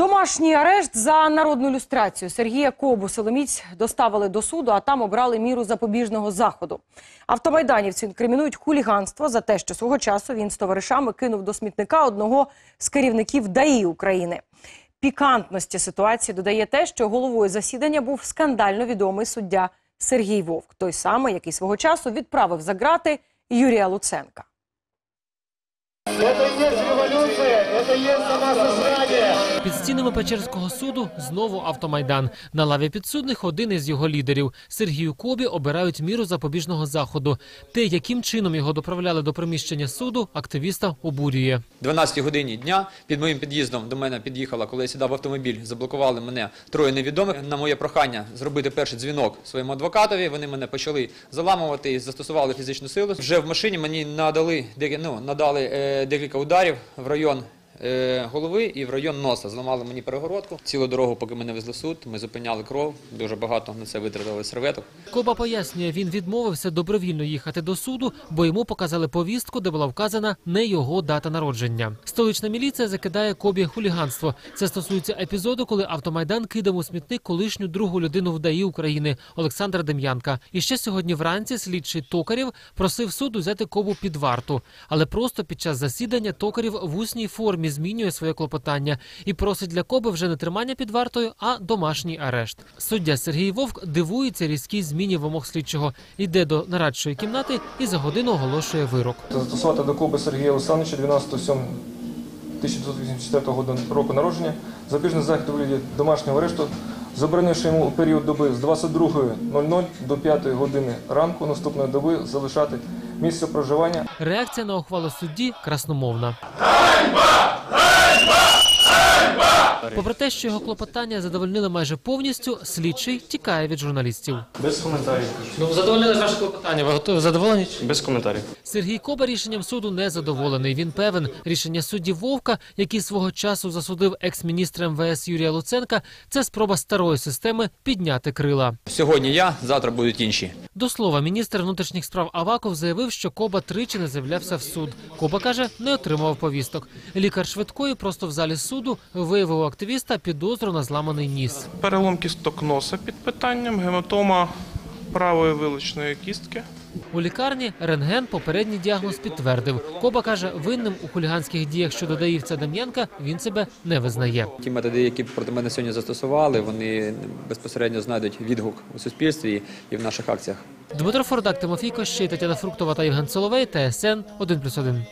Домашній арешт за народну люстрацію Сергія Кобу Соломіць доставили до суду, а там обрали міру запобіжного заходу. Автомайданівці інкримінують хуліганство за те, що свого часу він з товаришами кинув до смітника одного з керівників ДАІ України. Пікантності ситуації додає те, що головою засідання був скандально відомий суддя Сергій Вовк, той самий, який свого часу відправив за грати Юрія Луценка. Під стінами Печерського суду знову автомайдан. На лаві підсудних один із його лідерів Сергію Кобі обирають міру запобіжного заходу. Те, яким чином його доправляли до приміщення суду, активіста обурює. 12 годині дня під моїм під'їздом до мене під'їхала, коли я сідав в автомобіль, заблокували мене троє невідомих. На моє прохання зробити перший дзвінок своєму адвокатові. Вони мене почали заламувати і застосували фізичну силу. Вже в машині мені надали ну, надали е, декілька ударів в район. Е, Голови і в район носа зламали мені перегородку. Цілу дорогу, поки мене везли суд, ми зупиняли кров. Дуже багато на це витратили серветок. Коба пояснює, він відмовився добровільно їхати до суду, бо йому показали повістку, де була вказана не його дата народження. Столична міліція закидає Кобі хуліганство. Це стосується епізоду, коли автомайдан кидав у смітник колишню другу людину в ДАІ України Олександра Дем'янка. І ще сьогодні вранці слідчий Токарів просив суд взяти Кобу під варту, але просто під час засідання Токарів в усній формі змінює своє клопотання і просить для Коби вже не тримання під вартою, а домашній арешт. Суддя Сергій Вовк дивується різкій зміні вимог слідчого. Йде до нарадчої кімнати і за годину оголошує вирок. Застосувати до Коби Сергія Олександровича 12.07.1984 року народження запобіжний захід у вигляді домашнього арешту, заборонивши йому у період доби з 22.00 до 5 години ранку наступної доби залишати місце проживання Реакція на ухвалу судді красномовна. Попри те, що його клопотання задовольнили майже повністю, слідчий тікає від журналістів. Без коментарів. Ну задовольнили ваше клопотання. Ви готові задоволені? Без коментарів. Сергій Коба рішенням суду не задоволений. Він певен, рішення судді Вовка, який свого часу засудив екс-міністра МВС Юрія Луценка, це спроба старої системи підняти крила. Сьогодні я, завтра будуть інші. До слова, міністр внутрішніх справ Аваков заявив, що Коба тричі не з'являвся в суд. Коба каже, не отримував повісток. Лікар швидкої просто в залі суду виявив у активіста підозру на зламаний ніс. Перелом кісток носа під питанням, гематома правої вилучної кістки. У лікарні рентген попередній діагноз підтвердив. Коба каже, винним у хуліганських діях щодо Даївця Дем'янка він себе не визнає. Ті методи, які проти мене сьогодні застосували, вони безпосередньо знайдуть відгук у суспільстві і в наших акціях. Дмитро Фордак, Тимофій Кощей, Тетяна Фруктова та Євген Соловей. ТСН 1+,1.